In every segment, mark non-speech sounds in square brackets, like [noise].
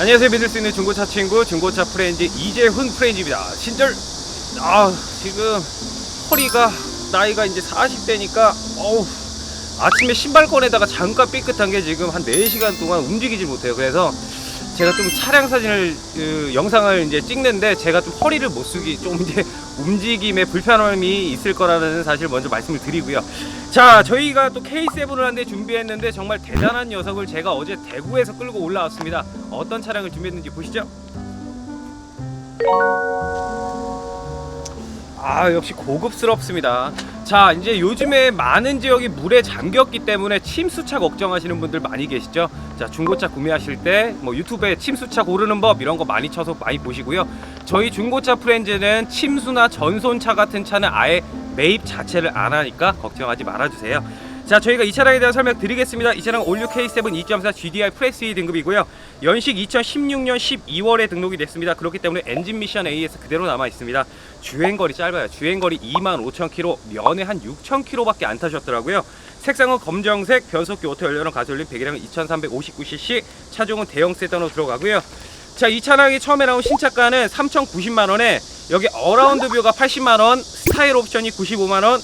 안녕하세요. 믿을 수 있는 중고차 친구 중고차 프렌즈 이재훈 프렌즈입니다. 신절 아 지금 허리가 나이가 이제 40대니까 어우 아침에 신발 꺼내다가 잠깐 삐끗한 게 지금 한 4시간 동안 움직이질 못해요. 그래서 제가 좀 차량 사진을 그, 영상을 이제 찍는데 제가 좀 허리를 못 쓰기 좀 이제 움직임에 불편함이 있을 거라는 사실 먼저 말씀을 드리고요. 자 저희가 또 K7을 한대 준비했는데 정말 대단한 녀석을 제가 어제 대구에서 끌고 올라왔습니다. 어떤 차량을 준비했는지 보시죠. 아 역시 고급스럽습니다 자 이제 요즘에 많은 지역이 물에 잠겼기 때문에 침수차 걱정하시는 분들 많이 계시죠? 자 중고차 구매하실 때 뭐 유튜브에 침수차 고르는 법 이런 거 많이 쳐서 많이 보시고요. 저희 중고차 프렌즈는 침수나 전손차 같은 차는 아예 매입 자체를 안 하니까 걱정하지 말아주세요 자 저희가 이 차량에 대한 설명 드리겠습니다. 이 차량 올류 K7 2.4 GDI 프레스 등급이고요. 연식 2016년 12월에 등록이 됐습니다. 그렇기 때문에 엔진 미션 AS 그대로 남아 있습니다. 주행거리 짧아요. 주행거리 25,000km 면에 한 6,000km밖에 안 타셨더라고요. 색상은 검정색 변속기 오토 연료는 가솔린 배기량 2359cc 차종은 대형 세단으로 들어가고요. 자 이 차량이 처음에 나온 신차가는 3,090만 원에 여기 어라운드 뷰가 80만 원 스타일 옵션이 95만 원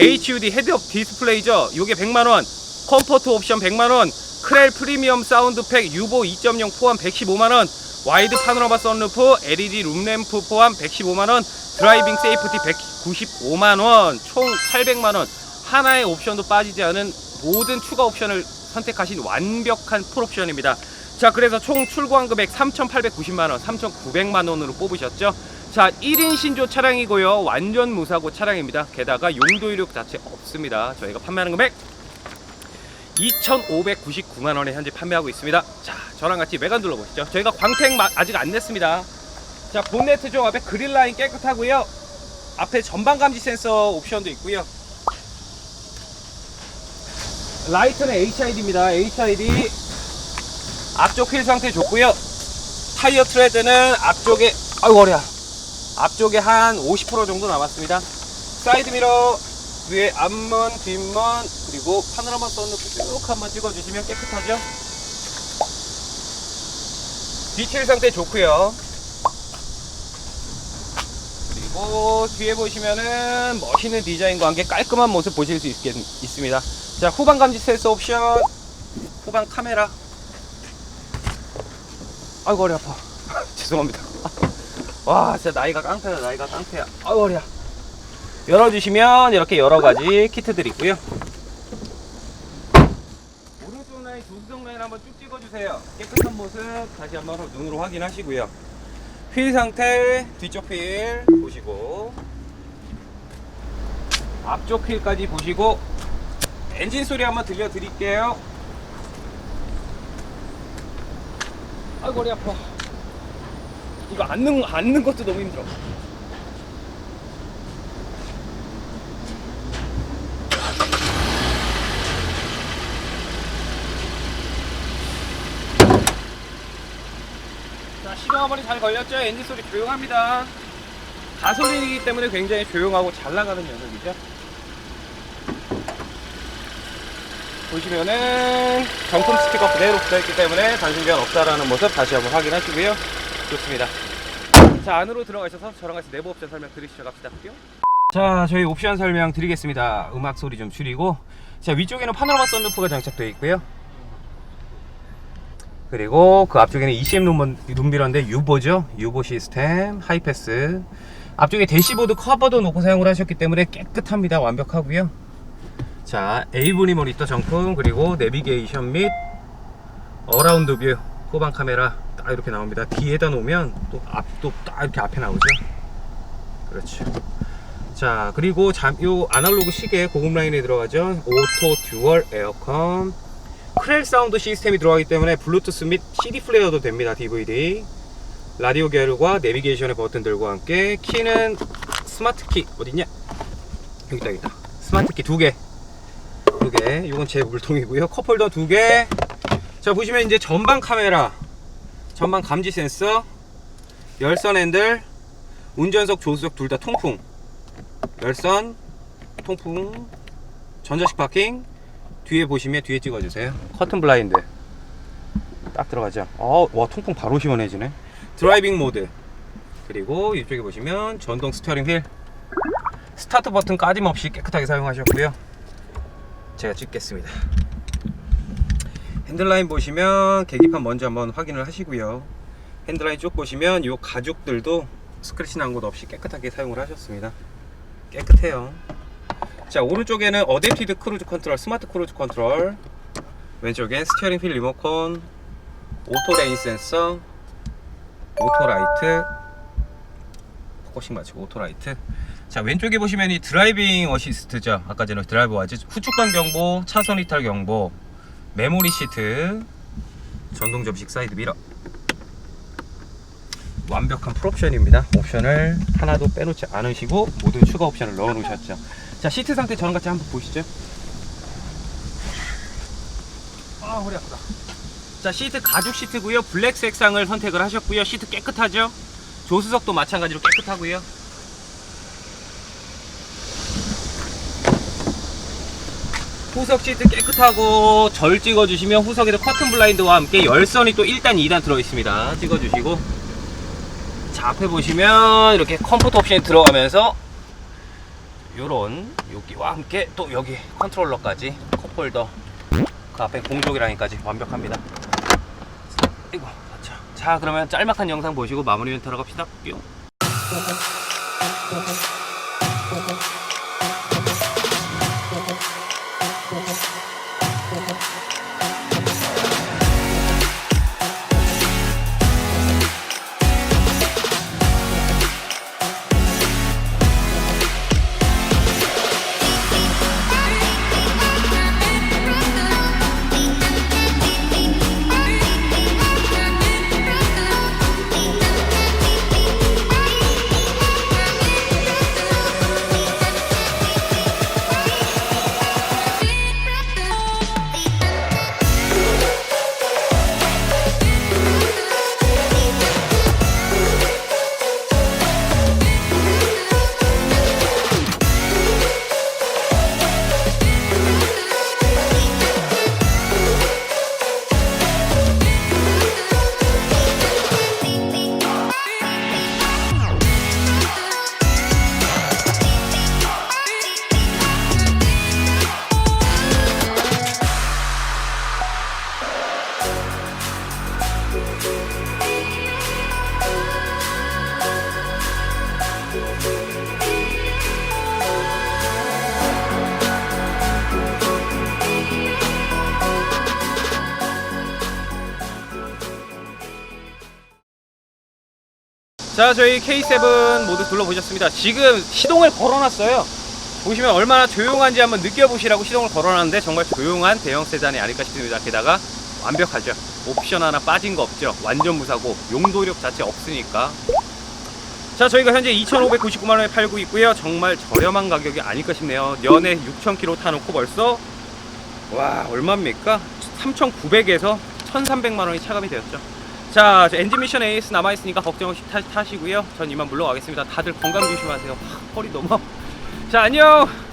HUD 헤드업 디스플레이죠. 요게 100만 원. 컴포트 옵션 100만 원. 크렐 프리미엄 사운드팩 유보 2.0 포함 115만 원. 와이드 파노라마 선루프, LED 룸램프 포함 115만 원. 드라이빙 세이프티 195만 원. 총 800만 원. 하나의 옵션도 빠지지 않은 모든 추가 옵션을 선택하신 완벽한 풀옵션입니다. 자, 그래서 총 출고한 금액 3,890만 원, 3,900만 원으로 뽑으셨죠? 자, 1인 신조 차량이고요. 완전 무사고 차량입니다. 게다가 용도 이력 자체 없습니다. 저희가 판매하는 금액 2,599만 원에 현재 판매하고 있습니다. 자, 저랑 같이 외관 둘러보시죠. 저희가 광택 마- 아직 안 냈습니다. 자, 본네트 쪽 앞에 그릴 라인 깨끗하고요. 앞에 전방 감지 센서 옵션도 있고요. 라이트는 HID입니다. HID 앞쪽 휠 상태 좋고요. 타이어 트레드는 앞쪽에 아이고 허리야. 앞쪽에 한 50% 정도 남았습니다. 사이드 미러 위에 앞문, 뒷문 그리고 파노라마 선루프 쭉 한번 찍어주시면 깨끗하죠. 뒤칠 상태 좋고요. 그리고 뒤에 보시면은 멋있는 디자인과 함께 깔끔한 모습 보실 수 있겠, 있습니다. 자 후방 감지 센서 옵션, 후방 카메라. 아이고 허리 아파. [laughs] 죄송합니다. 와 진짜 나이가 깡패다 나이가 깡패야 아유 허리야. 열어주시면 이렇게 여러가지 키트들이 있고요. 오른쪽 라인 조수석 라인 한번 쭉 찍어주세요. 깨끗한 모습 다시 한번 눈으로 확인하시고요. 휠 상태 뒤쪽 휠 보시고 앞쪽 휠까지 보시고 엔진 소리 한번 들려드릴게요. 아이고 허리 아파 이거 앉는 앉는 것도 너무 힘들어. 자 시동 한번이 잘 걸렸죠? 엔진 소리 조용합니다. 가솔린이기 때문에 굉장히 조용하고 잘 나가는 녀석이죠. 보시면은 정품 스티커 그대로 붙어있기 때문에 단순 교환 없다라는 모습 다시 한번 확인하시고요. 좋습니다. 자 안으로 들어가셔서 저랑 같이 내부 옵션 설명 드리시죠 갑시다. 뿅. 자 저희 옵션 설명 드리겠습니다. 음악 소리 좀 줄이고 자 위쪽에는 파노라마 선루프가 장착되어 있고요. 그리고 그 앞쪽에는 ECM 룸, 룸미러인데 유보죠. 유보 시스템 하이패스 앞쪽에 대시보드 커버도 놓고 사용을 하셨기 때문에 깨끗합니다. 완벽하고요. 자 에이브니 모니터 정품 그리고 내비게이션 및 어라운드 뷰 후방 카메라 딱 이렇게 나옵니다. 뒤에다 놓으면 또 앞도 딱 이렇게 앞에 나오죠. 그렇죠. 자 그리고 잠, 요 아날로그 시계 고급 라인에 들어가죠. 오토 듀얼 에어컨 크렐 사운드 시스템이 들어가기 때문에 블루투스 및 CD 플레이어도 됩니다. DVD 라디오 계열과 내비게이션의 버튼들과 함께 키는 스마트 키 어딨냐? 여기 있다 여기 있다. 스마트 키 두 개. 두 개. 이건 제 물통이고요. 컵홀더 두 개. 자 보시면 이제 전방 카메라 전방 감지 센서 열선 핸들 운전석 조수석 둘 다 통풍 열선 통풍 전자식 파킹 뒤에 보시면 뒤에 찍어주세요 커튼 블라인드 딱 들어가죠. 어, 와 통풍 바로 시원해지네. 드라이빙 모드. 그리고 이쪽에 보시면 전동 스티어링 휠. 스타트 버튼 까짐 없이 깨끗하게 사용하셨고요. 제가 찍겠습니다. 핸들라인 보시면 계기판 먼저 한번 확인을 하시고요. 핸들라인 쭉 보시면 이 가죽들도 스크래치 난 곳 없이 깨끗하게 사용을 하셨습니다. 깨끗해요. 자 오른쪽에는 어댑티드 크루즈 컨트롤, 스마트 크루즈 컨트롤. 왼쪽엔 스티어링 휠 리모컨, 오토 레인 센서, 오토 라이트, 포커싱 맞추고 오토 라이트. 자 왼쪽에 보시면 이 드라이빙 어시스트죠. 아까 전에 드라이버 와즈 후측방 경보, 차선 이탈 경보, 메모리 시트, 전동 접식 사이드 미러. 완벽한 풀옵션입니다. 옵션을 하나도 빼놓지 않으시고 모든 추가 옵션을 넣어 놓으셨죠. 자 시트 상태 저랑 같이 한번 보시죠. 아 허리 아프다. 자 시트 가죽 시트고요. 블랙 색상을 선택을 하셨고요. 시트 깨끗하죠? 조수석도 마찬가지로 깨끗하고요. 후석 시트 깨끗하고 절 찍어주시면 후석에도 커튼 블라인드와 함께 열선이 또 1단, 2단 들어있습니다. 찍어주시고 자 앞에 보시면 이렇게 컴포트 옵션이 들어가면서 요런 여기와 함께 또 여기 컨트롤러까지 컵홀더 그 앞에 공조기 라인까지 완벽합니다. 이거 맞죠? 자 그러면 짤막한 영상 보시고 마무리 멘트하러 갑시다. 뿅. 자 저희 K7 모두 둘러보셨습니다. 지금 시동을 걸어놨어요. 보시면 얼마나 조용한지 한번 느껴보시라고 시동을 걸어놨는데 정말 조용한 대형 세단이 아닐까 싶습니다. 게다가 완벽하죠. 옵션 하나 빠진 거 없죠. 완전 무사고 용도력 자체 없으니까. 자 저희가 현재 2,599만원에 팔고 있고요. 정말 저렴한 가격이 아닐까 싶네요. 연에 6,000km 타놓고 벌써 와 얼마입니까? 3,900에서 1,300만원이 차감이 되었죠 자, 저 엔진 미션 에이스 남아있으니까 걱정 없이 타, 타시고요. 전 이만 물러가겠습니다. 다들 건강 조심하세요. 하, 허리 너무. 자, 안녕!